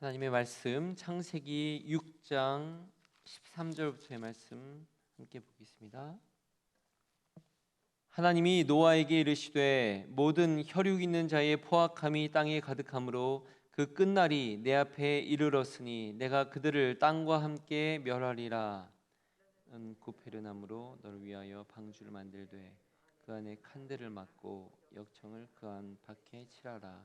하나님의 말씀 창세기 6장 13절부터의 말씀 함께 보겠습니다. 하나님이 노아에게 이르시되 모든 혈육 있는 자의 포악함이 땅에 가득하므로 그 끝날이 내 앞에 이르렀으니 내가 그들을 땅과 함께 멸하리라. 은 고페르나무로 너를 위하여 방주를 만들되 그 안에 칸들을 막고 역청을 그 안 밖에 칠하라.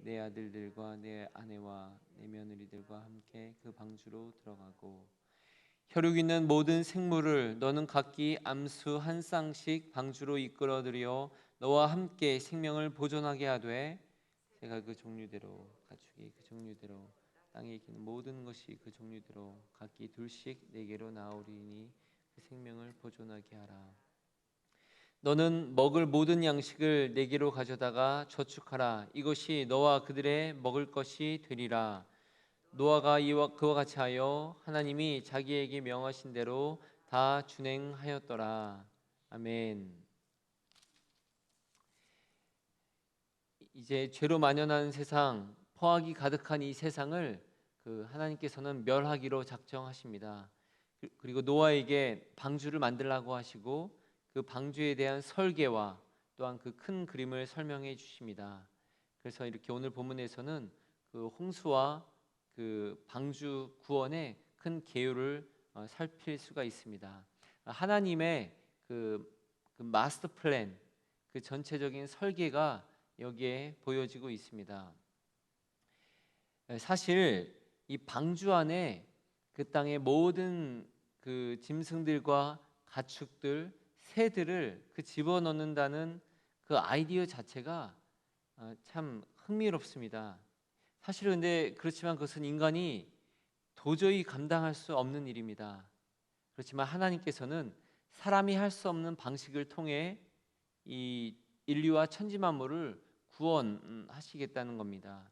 내 아들들과 내 아내와 내 며느리들과 함께 그 방주로 들어가고 혈육 있는 모든 생물을 너는 각기 암수 한 쌍씩 방주로 이끌어들여 너와 함께 생명을 보존하게 하되 새가 그 종류대로 가축이 그 종류대로 땅에 있는 모든 것이 그 종류대로 각기 둘씩 내게로 나오리니 그 생명을 보존하게 하라. 너는 먹을 모든 양식을 내게로 가져다가 저축하라. 이것이 너와 그들의 먹을 것이 되리라. 노아가 이와 그와 같이 하여 하나님이 자기에게 명하신 대로 다 준행하였더라. 아멘. 이제 죄로 만연한 세상, 포악이 가득한 이 세상을 그 하나님께서는 멸하기로 작정하십니다. 그리고 노아에게 방주를 만들라고 하시고 그 방주에 대한 설계와 또한 그 큰 그림을 설명해 주십니다. 그래서 이렇게 오늘 본문에서는 그 홍수와 그 방주 구원의 큰 계율을 어, 살필 수가 있습니다. 하나님의 그, 그 마스터 플랜, 그 전체적인 설계가 여기에 보여지고 있습니다. 사실 이 방주 안에 그 땅의 모든 그 짐승들과 가축들, 새들을 그 집어넣는다는 그 아이디어 자체가 어, 참 흥미롭습니다. 사실은 근데 그렇지만 그것은 인간이 도저히 감당할 수 없는 일입니다. 그렇지만 하나님께서는 사람이 할 수 없는 방식을 통해 이 인류와 천지 만물을 구원하시겠다는 겁니다.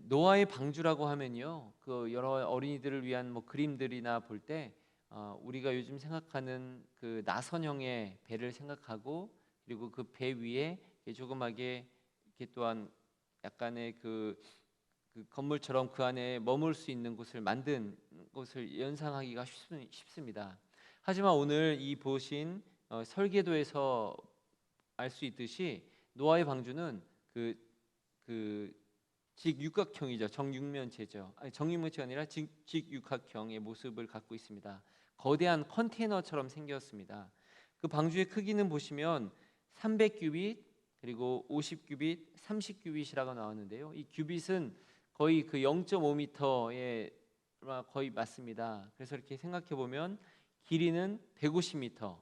노아의 방주라고 하면요, 그 여러 어린이들을 위한 뭐 그림들이나 볼 때 어, 우리가 요즘 생각하는 그 나선형의 배를 생각하고 그리고 그 배 위에 조그맣게 이렇게 또한 약간의 그, 그, 건물처럼 그 안에 머물 수 있는 곳을 만든 곳을 연상하기가 쉽, 습니다. 하지만 오늘 이 보신 어, 설계도에서 알 수 있듯이 노아의 방주는 그, 그 직육각형이죠. 정육면체죠. 아니 정육면체가 아니라 직, 직육각형의 모습을 갖고 있습니다. 거대한 컨테이너처럼 생겼습니다. 그 방주의 크기는 보시면 300규빗 그리고 50규빗, 30규빗이라고 나왔는데요. 이 규빗은 거의 그 0.5m에 거의 맞습니다. 그래서 이렇게 생각해 보면 길이는 150m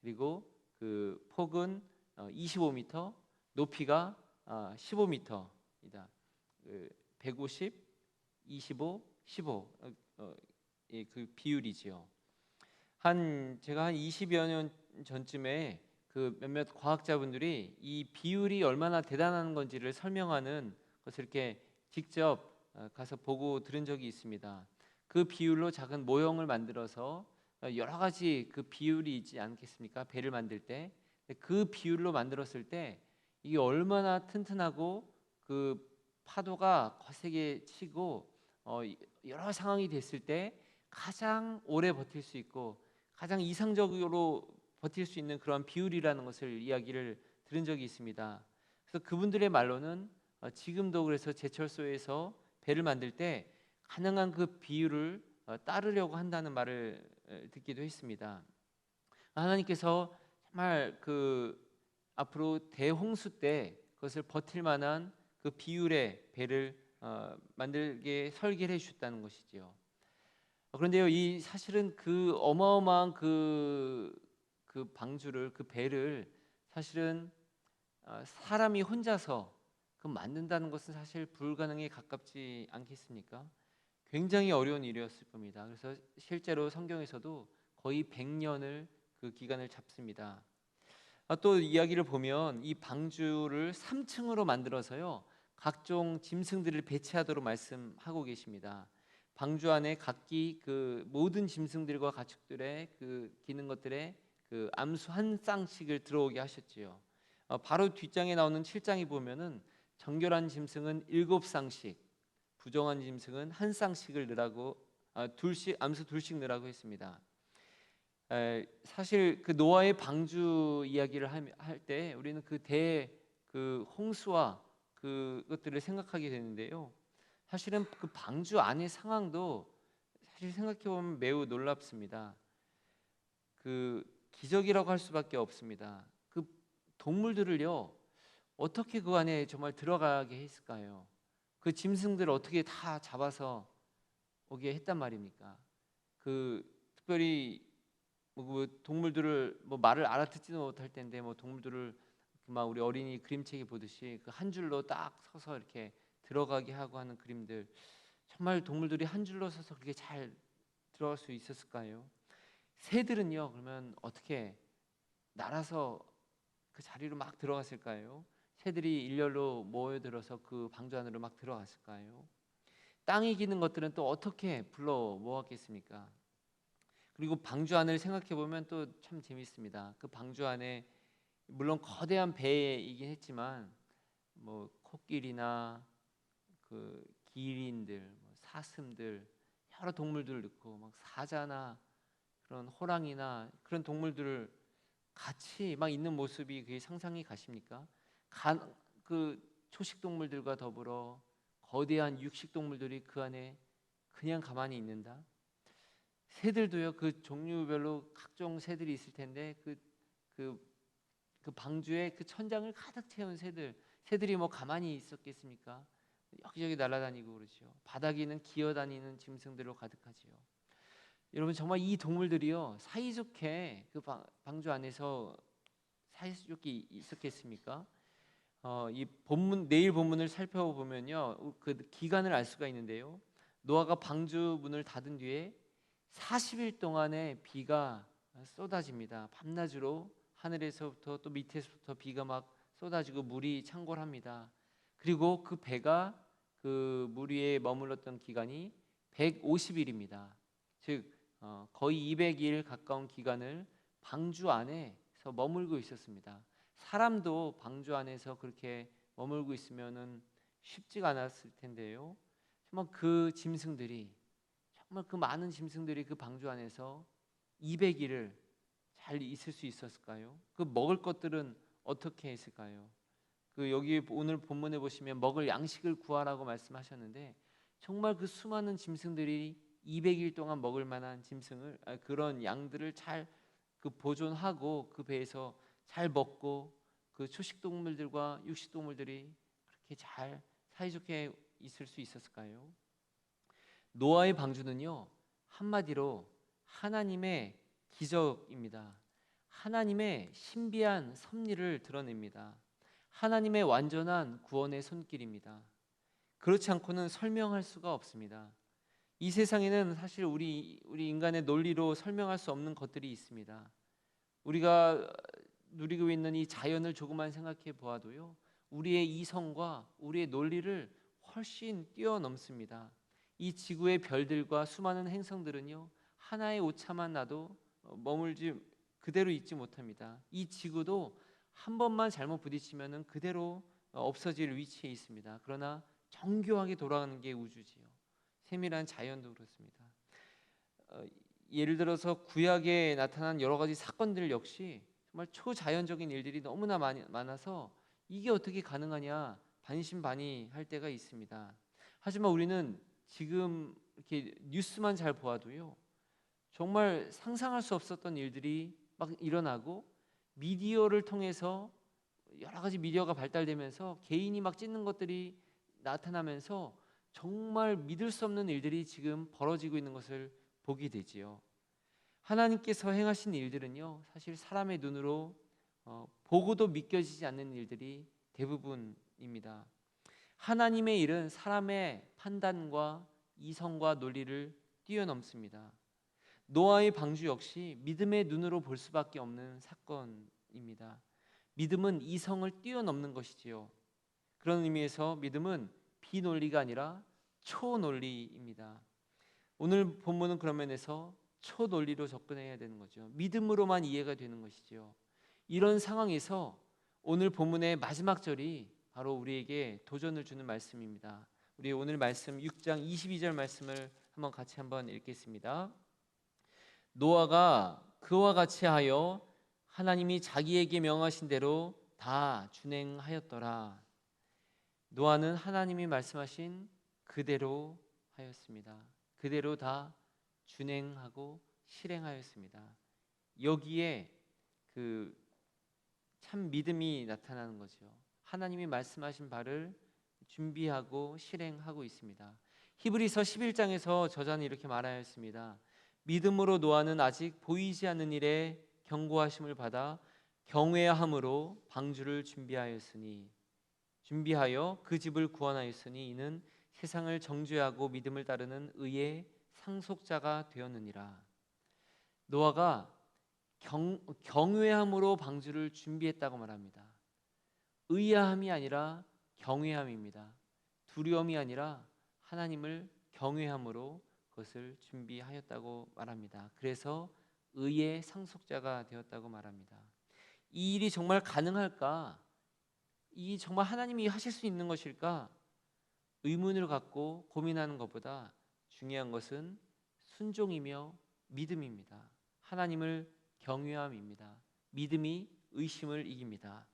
그리고 그 폭은 25m, 어, 높이가 15m이다. 150, 25, 15. 예, 그 비율이지요. 한 제가 한 20여 년 전쯤에 그 몇몇 과학자분들이 이 비율이 얼마나 대단한 건지를 설명하는 것을 이렇게 직접 어, 가서 보고 들은 적이 있습니다. 그 비율로 작은 모형을 만들어서 여러 가지 그 비율이 있지 않겠습니까? 배를 만들 때. 그 비율로 만들었을 때 이게 얼마나 튼튼하고 그 파도가 거세게 치고 어 여러 상황이 됐을 때 가장 오래 버틸 수 있고 가장 이상적으로 버틸 수 있는 그런 비율이라는 것을 이야기를 들은 적이 있습니다. 그래서 그분들의 말로는 어, 지금도 그래서 제철소에서 배를 만들 때 가능한 그 비율을 어, 따르려고 한다는 말을 듣기도 했습니다. 하나님께서 정말 그 앞으로 대홍수 때 그것을 버틸 만한 그 비율의 배를 어, 만들게 설계를 해주셨다는 것이지요. 그런데요, 이 사실은 그 어마어마한 그, 그 방주를 그 배를 사실은 어, 사람이 혼자서 그 만든다는 것은 사실 불가능에 가깝지 않겠습니까? 굉장히 어려운 일이었을 겁니다. 그래서 실제로 성경에서도 거의 100년을 그 기간을 잡습니다. 아, 또 이야기를 보면 이 방주를 3층으로 만들어서요. 각종 짐승들을 배치하도록 말씀하고 계십니다. 방주 안에 각기 그 모든 짐승들과 가축들의 그 기는 것들의 그 암수 한 쌍씩을 들어오게 하셨지요. 어, 바로 뒷장에 나오는 7장에 보면은 정결한 짐승은 일곱 쌍씩, 부정한 짐승은 한 쌍씩을 넣으라고 아, 둘씩 암수 둘씩 넣으라고 했습니다. 에, 사실 그 노아의 방주 이야기를 할 때 우리는 그 대그 홍수와 그것들을 생각하게 되는데요. 사실은 그 방주 안의 상황도 사실 생각해 보면 매우 놀랍습니다. 그 기적이라고 할 수밖에 없습니다. 그 동물들을요 어떻게 그 안에 정말 들어가게 했을까요? 그 짐승들을 어떻게 다 잡아서 오게 했단 말입니까? 그 특별히 뭐 동물들을 뭐 말을 알아듣지도 못할 텐데 뭐 동물들을 막 우리 어린이 그림책에 보듯이 그 한 줄로 딱 서서 이렇게 들어가게 하고 하는 그림들 정말 동물들이 한 줄로 서서 그렇게 잘 들어갈 수 있었을까요? 새들은요 그러면 어떻게 날아서 그 자리로 막 들어갔을까요? 새들이 일렬로 모여들어서 그 방주 안으로 막 들어갔을까요? 땅에 기는 것들은 또 어떻게 불러 모았겠습니까? 그리고 방주 안을 생각해 보면 또 참 재밌습니다. 그 방주 안에 물론 거대한 배이긴 했지만 뭐 코끼리나 그 기린들, 뭐 사슴들 여러 동물들을 넣고 막 사자나 그런 호랑이나 그런 동물들을 같이 막 있는 모습이 그게 상상이 가십니까? 간, 그 초식 동물들과 더불어 거대한 육식 동물들이 그 안에 그냥 가만히 있는다. 새들도요 그 종류별로 각종 새들이 있을 텐데 그 그, 그 방주에 그 천장을 가득 채운 새들 새들이 뭐 가만히 있었겠습니까? 여기저기 날아다니고 그러죠. 바닥에는 기어다니는 짐승들로 가득하지요. 여러분 정말 이 동물들이요 사이좋게 그 방주 안에서 사이좋게 있었겠습니까? 어, 이 본문 내일 본문을 살펴보면요 그 기간을 알 수가 있는데요 노아가 방주 문을 닫은 뒤에 40일 동안의 비가 쏟아집니다. 밤낮으로 하늘에서부터 또 밑에서부터 비가 막 쏟아지고 물이 창궐합니다. 그리고 그 배가 그 물 위에 머물렀던 기간이 150일입니다. 즉 어, 거의 200일 가까운 기간을 방주 안에서 머물고 있었습니다. 사람도 방주 안에서 그렇게 머물고 있으면은 쉽지가 않았을 텐데요. 정말 그 짐승들이 정말 그 많은 짐승들이 그 방주 안에서 200일을 잘 있을 수 있었을까요? 그 먹을 것들은 어떻게 했을까요? 그 여기 오늘 본문에 보시면 먹을 양식을 구하라고 말씀하셨는데 정말 그 수많은 짐승들이 200일 동안 먹을 만한 짐승을 아, 그런 양들을 잘 그 보존하고 그 배에서 잘 먹고 그 초식 동물들과 육식 동물들이 그렇게 잘 사이좋게 있을 수 있었을까요? 노아의 방주는요 한마디로 하나님의 기적입니다. 하나님의 신비한 섭리를 드러냅니다. 하나님의 완전한 구원의 손길입니다. 그렇지 않고는 설명할 수가 없습니다. 이 세상에는 사실 우리 우리 인간의 논리로 설명할 수 없는 것들이 있습니다. 우리가 누리고 있는 이 자연을 조금만 생각해 보아도요. 우리의 이성과 우리의 논리를 훨씬 뛰어넘습니다. 이 지구의 별들과 수많은 행성들은요. 하나의 오차만 나도 어, 머물지 그대로 있지 못합니다. 이 지구도 한 번만 잘못 부딪히면은 그대로 어, 없어질 위치에 있습니다. 그러나 정교하게 돌아가는 게 우주지요. 세밀한 자연도 그렇습니다. 어, 예를 들어서 구약에 나타난 여러 가지 사건들 역시 정말 초자연적인 일들이 너무나 많이, 많아서 이게 어떻게 가능하냐 반신반의 할 때가 있습니다. 하지만 우리는 지금 이렇게 뉴스만 잘 보아도요 정말 상상할 수 없었던 일들이 막 일어나고 미디어를 통해서 여러 가지 미디어가 발달되면서 개인이 막 찍는 것들이 나타나면서 정말 믿을 수 없는 일들이 지금 벌어지고 있는 것을 보게 되지요. 하나님께서 행하신 일들은요, 사실 사람의 눈으로 어, 보고도 믿겨지지 않는 일들이 대부분입니다. 하나님의 일은 사람의 판단과 이성과 논리를 뛰어넘습니다. 노아의 방주 역시 믿음의 눈으로 볼 수밖에 없는 사건입니다. 믿음은 이성을 뛰어넘는 것이지요. 그런 의미에서 믿음은 비논리가 아니라 초논리입니다. 오늘 본문은 그런 면에서 초논리로 접근해야 되는 거죠. 믿음으로만 이해가 되는 것이죠. 이런 상황에서 오늘 본문의 마지막 절이 바로 우리에게 도전을 주는 말씀입니다. 우리 오늘 말씀 6장 22절 말씀을 한번 같이 한번 읽겠습니다. 노아가 그와 같이 하여 하나님이 자기에게 명하신 대로 다 준행하였더라. 노아는 하나님이 말씀하신 그대로 하였습니다. 그대로 다 준행하고 실행하였습니다. 여기에 그 참 믿음이 나타나는 거죠. 하나님이 말씀하신 바를 준비하고 실행하고 있습니다. 히브리서 11장에서 저자는 이렇게 말하였습니다. 믿음으로 노아는 아직 보이지 않는 일에 경고하심을 받아 경외함으로 방주를 준비하였으니 준비하여 그 집을 구원하였으니 이는 세상을 정죄하고 믿음을 따르는 의의 상속자가 되었느니라. 노아가 경, 경외함으로 방주를 준비했다고 말합니다. 의아함이 아니라 경외함입니다. 두려움이 아니라 하나님을 경외함으로 그 것을 준비하였다고 말합니다. 그래서 의의 상속자가 되었다고 말합니다. 이 일이 정말 가능할까? 이 정말 하나님이 하실 수 있는 것일까? 의문을 갖고 고민하는 것보다 중요한 것은 순종이며 믿음입니다. 하나님을 경외함입니다. 믿음이 의심을 이깁니다.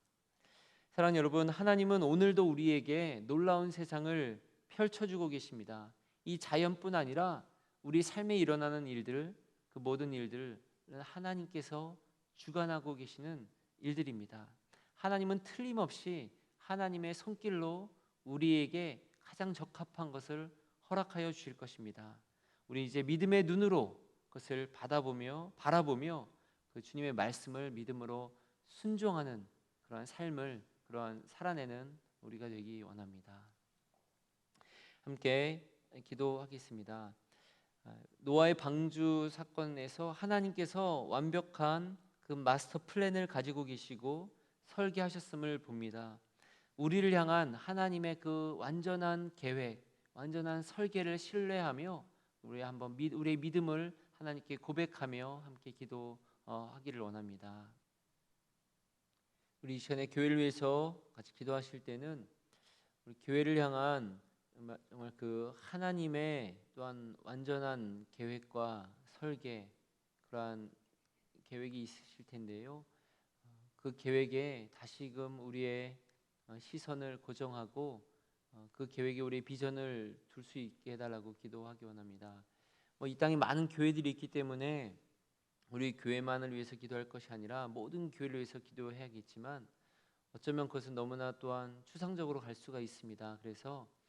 사랑하는 여러분, 하나님은 오늘도 우리에게 놀라운 세상을 펼쳐주고 계십니다. 이 자연뿐 아니라 우리 삶에 일어나는 일들, 그 모든 일들은 하나님께서 주관하고 계시는 일들입니다. 하나님은 틀림없이 하나님의 손길로 우리에게 가장 적합한 것을 허락하여 주실 것입니다. 우리 이제 믿음의 눈으로 그것을 받아보며 바라보며 그 주님의 말씀을 믿음으로 순종하는 그러한 삶을 그러한 살아내는 우리가 되기 원합니다. 함께 기도하겠습니다. 노아의 방주 사건에서 하나님께서 완벽한 그 마스터 플랜을 가지고 계시고 설계하셨음을 봅니다. 우리를 향한 하나님의 그 완전한 계획, 완전한 설계를 신뢰하며 우리 한번 우리의 믿음을 하나님께 고백하며 함께 기도하기를 원합니다. 우리 이 시간에 교회를 위해서 같이 기도하실 때는 우리 교회를 향한 정말 그 하나님의 또한 완전한 계획과 설계 그러한 계획이 있으실 텐데요. 그 계획에 다시금 우리의 시선을 고정하고 그 계획에 우리의 비전을 둘 수 있게 해달라고 기도하기 원합니다. 뭐 이 땅에 많은 교회들이 있기 때문에 우리 교회만을 위해서 기도할 것이 아니라 모든 교회를 위해서 기도해야겠지만 어쩌면 그것은 너무나 또한 추상적으로 갈 수가 있습니다. 그래서 어,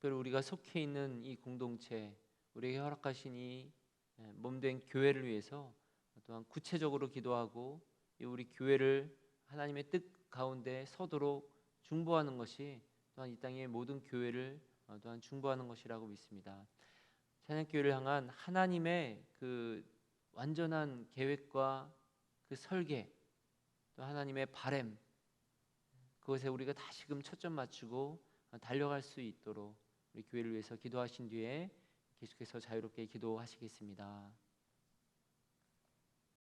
특별히 우리가 속해 있는 이 공동체, 우리에게 허락하신 이 예, 몸된 교회를 위해서 또한 구체적으로 기도하고 우리 교회를 하나님의 뜻 가운데 서도록 중보하는 것이 또한 이 땅의 모든 교회를 어, 또한 중보하는 것이라고 믿습니다. 찬양교회를 향한 하나님의 그 완전한 계획과 그 설계 또 하나님의 바램 그것에 우리가 다시금 초점 맞추고 달려갈 수 있도록 우리 교회를 위해서 기도하신 뒤에 계속해서 자유롭게 기도하시겠습니다.